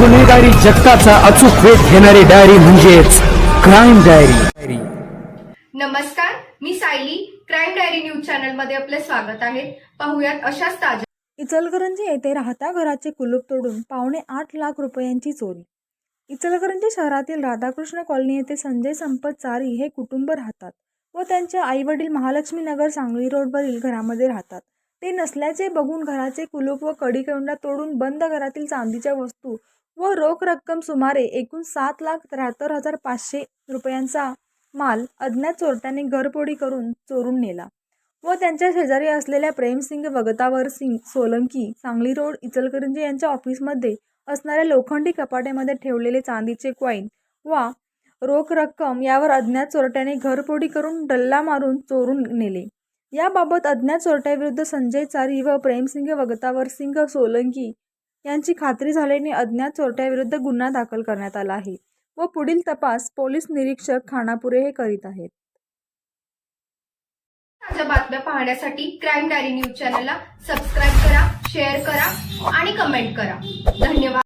गुन्हेगारी जगताचा अचूक वेध घेणारी डायरी म्हणजेच क्राईम डायरी. नमस्कार मी सायली. क्राईम डायरी न्यूज चॅनलमध्ये आपले स्वागत आहे. पाहुयात अशाच ताज्या इचलकरंजी येथे राहत्या घराचे कुलूप तोडून पावणे आठ लाख रुपयांची चोरी. इचलकरंजी शहरातील राधाकृष्ण कॉलनी येथे संजय संपत चारी हे कुटुंब राहतात व त्यांचे आईवडील महालक्ष्मी नगर सांगली रोडवरील घरामध्ये राहतात. ते नसल्याचे बघून घराचे कुलूप व कडीकोंडा तोडून बंद घरातील चांदीच्या वस्तू व रोख रक्कम सुमारे एकूण सात लाख त्र्याहत्तर हजार पाचशे रुपयांचा माल अज्ञात चोरट्याने घरपोडी करून चोरून नेला व त्यांच्या शेजारी असलेल्या प्रेमसिंग वगतावर सिंग सोलंकी सांगली रोड इचलकरंजी यांच्या ऑफिसमध्ये असणाऱ्या लोखंडी कपाट्यामध्ये ठेवलेले चांदीचे क्वाईन वा रोख रक्कम यावर अज्ञात चोरट्याने घरपोडी करून डल्ला मारून चोरून नेले. याबाबत अज्ञात चोरट्याविरुद्ध संजय चारी व प्रेमसिंग वगतावर सिंग सोलंकी यांची खात्री झाल्याने अज्ञात चोरट्याविरुद्ध गुन्हा दाखल करण्यात आला आहे व पुढील तपास पोलीस निरीक्षक खानापुरे हे करीत आहेत. ताज्या बातम्या पाहण्यासाठी क्राईम डायरी न्यूज चॅनलला सबस्क्राईब करा शेअर करा आणि कमेंट करा. धन्यवाद.